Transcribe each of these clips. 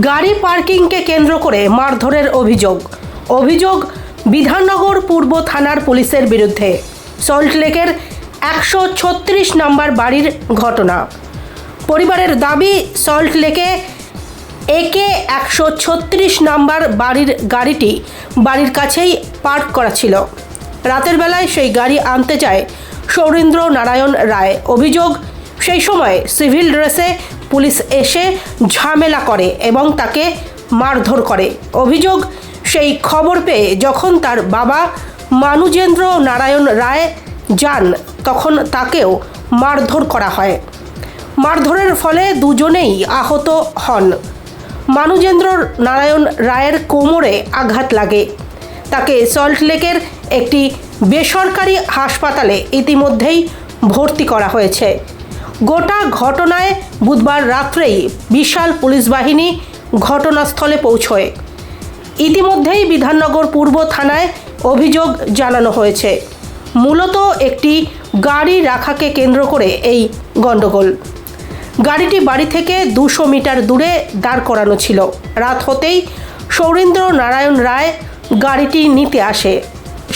গাড়ি পার্কিংকে কেন্দ্র করে মারধরের অভিযোগ। অভিযোগ বিধাননগর পূর্ব থানার পুলিশের বিরুদ্ধে। সল্টলেকের একশো ছত্রিশ নম্বর বাড়ির ঘটনা। পরিবারের দাবি সল্টলেকে একে একশো ছত্রিশ নম্বর বাড়ির গাড়িটি বাড়ির কাছেই পার্ক করা ছিল। রাতের বেলায় সেই গাড়ি আনতে যায় সৌরেন্দ্র নারায়ণ রায়। অভিযোগ, সেই সময় সিভিল ড্রেসে পুলিশ এসে ঝামেলা করে এবং তাকে মারধর করে। অভিযোগ, সেই খবর পেয়ে যখন তার বাবা মানুজেন্দ্র নারায়ণ রায় যান, তখন তাকেও মারধর করা হয়। মারধরের ফলে দুজনেই আহত হন। মানুজেন্দ্র নারায়ণ রায়ের কোমরে আঘাত লাগে। তাকে সল্টলেকের একটি বেসরকারি হাসপাতালে ইতিমধ্যেই ভর্তি করা হয়েছে। গোটা ঘটনায় বুধবার রাত্রেই বিশাল পুলিশ বাহিনী ঘটনাস্থলে পৌঁছয়। ইতিমধ্যেই বিধাননগর পূর্ব থানায় অভিযোগ জানানো হয়েছে। মূলত একটি গাড়ি রাখাকে কেন্দ্র করে এই গণ্ডগোল। গাড়িটি বাড়ি থেকে দুশো মিটার দূরে দাঁড় করানো ছিল। রাত হতেই সৌরেন্দ্র নারায়ণ রায় গাড়িটি নিতে আসে।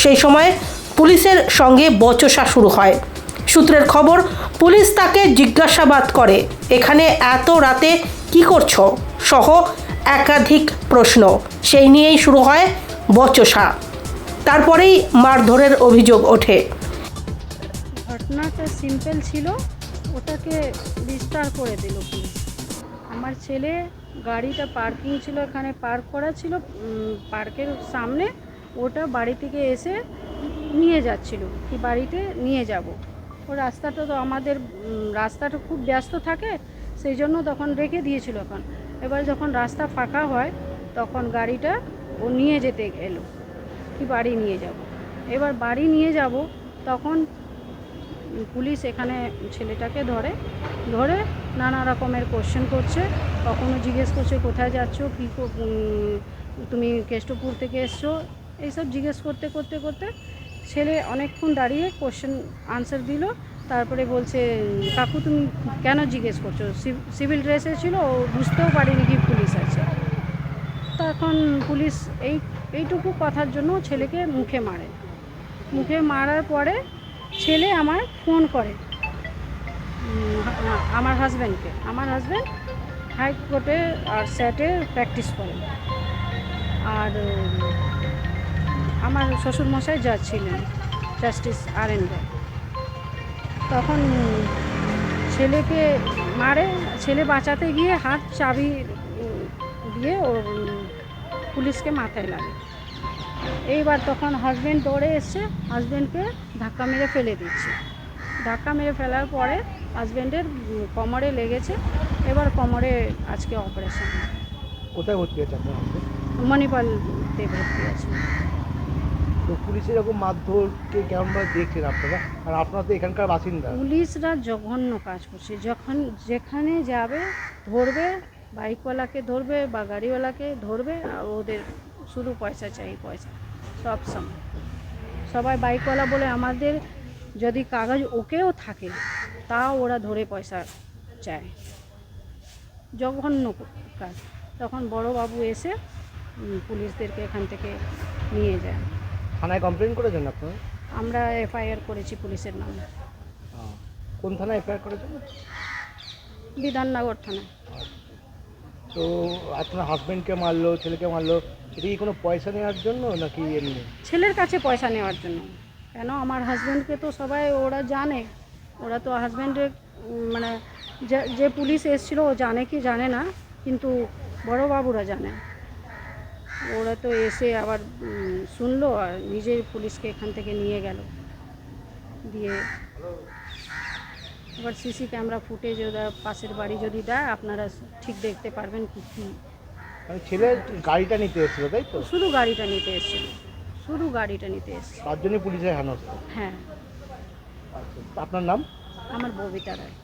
সেই সময় পুলিশের সঙ্গে বচসা শুরু হয়। সূত্রের খবর, পুলিশ তাকে জিজ্ঞাসাবাদ করে, এখানে এত রাতে কি করছ? সহ একাধিক প্রশ্ন। সেই নিয়েই শুরু হয় বচসা। তারপরেই মারধরের অভিযোগ ওঠে। ঘটনাটা সিম্পল ছিল, ওটাকে বিস্তার করে দিল পুলিশ। আমার ছেলে গাড়িটা পার্কিং ছিল, এখানে পার্ক করা ছিল পার্কের সামনে, ওটা বাড়ি থেকে এসে নিয়ে যাচ্ছিল, কি বাড়িতে নিয়ে যাব। ও রাস্তাটা তো আমাদের রাস্তাটা খুব ব্যস্ত থাকে, সেই জন্য তখন রেখে দিয়েছিল এখন। এবার যখন রাস্তা ফাঁকা হয়, তখন গাড়িটা ও নিয়ে যেতে এলো কি বাড়ি নিয়ে যাব। এবার বাড়ি নিয়ে যাব, তখন পুলিশ এখানে ছেলেটাকে ধরে ধরে নানা রকমের কোশ্চেন করছে, কখনো জিজ্ঞেস করছে, কোথায় যাচ্ছ? কী তুমি কেষ্টপুর থেকে এসছো? এইসব জিজ্ঞেস করতে করতে করতে ছেলে অনেকক্ষণ দাঁড়িয়ে কোশ্চেন আনসার দিল। তারপরে বলছে, কাকু, তুমি কেন জিজ্ঞেস করছ? সিভ- সিভিল ড্রেসে ছিল, ও বুঝতেও পারিনি কি পুলিশ আছে। তখন পুলিশ এই, এইটুকু কথার জন্য ছেলেকে মুখে মারে। মুখে মারার পরে ছেলে আমার ফোন করে আমার হাজব্যান্ডকে আমার হাজব্যান্ড হাইকোর্টে আর স্যাটে প্র্যাকটিস করে। আর আমার শ্বশুরমশাই জাজ ছিলেন জাস্টিস আর এন তখন ছেলেকে মারে ছেলে বাঁচাতে গিয়ে হাত চাবি দিয়ে ও পুলিশকে মাথায় লাগে। এইবার তখন হাজব্যান্ড দৌড়ে এসছে হাজব্যান্ডকে ধাক্কা মেরে ফেলে দিচ্ছে। ধাক্কা মেরে ফেলার পরে হাজব্যান্ডের কোমরে লেগেছে এবার কোমরে আজকে অপারেশন কোথায় ভর্তি আছে আপনার? মণিপালতে ভর্তি আছে। তো পুলিশের এরকম মারধরকে কেমনভাবে দেখছেন আপনারা? আর আপনারা তো এখানকার বাসিন্দা। পুলিশরা জঘন্য কাজ করছে। যখন যেখানে যাবে, ধরবে, বাইকওয়ালাকে ধরবে বা গাড়িওয়ালাকে ধরবে আর ওদের শুধু পয়সা চাই, পয়সা, সব সময় সবাই বাইকওয়ালা বলে আমাদের যদি কাগজ ওকেও থাকে, তাও ওরা ধরে পয়সা চায়। জঘন্য কাজ। তখন বড় বাবু এসে পুলিশদেরকে এখান থেকে নিয়ে যায়। থানায় কমপ্লেন করেছেন আপনারা? আমরা এফআইআর করেছি পুলিশের নামে। কোন থানায় এফআইআর করেছেন? বিধাননগর থানায়। তো আপনার হাজবেন্ডকে মারলো ছেলেকে মারলো এটা কি কোনো পয়সা নেওয়ার জন্য নাকি এমনি? ছেলের কাছে পয়সা নেওয়ার জন্য। কেন? আমার হাজব্যান্ডকে তো সবাই ওরা জানে। ওরা তো হাজব্যান্ডের মানে যে- পুলিশ এসেছিল ও জানে কি জানে না কিন্তু বড় বাবুরা জানে। ওরা তো এসে আবার শুনলো আর নিজের পুলিশকে এখান থেকে নিয়ে গেল। দিয়ে এবার সিসি ক্যামেরা ফুটেজ ওরা পাশের বাড়ি যদি দেয় আপনারা ঠিক দেখতে পারবেন কি কী। মানে ছেলে গাড়িটা নিতে এসেছিল তাই তো? শুধু গাড়িটা নিতে এসেছিল। শুধু গাড়িটা নিতে এসেছিল। তার জন্যই পুলিশের হেনস্থ হ্যাঁ। আচ্ছা আপনার নাম? আমার ববিতা রায়।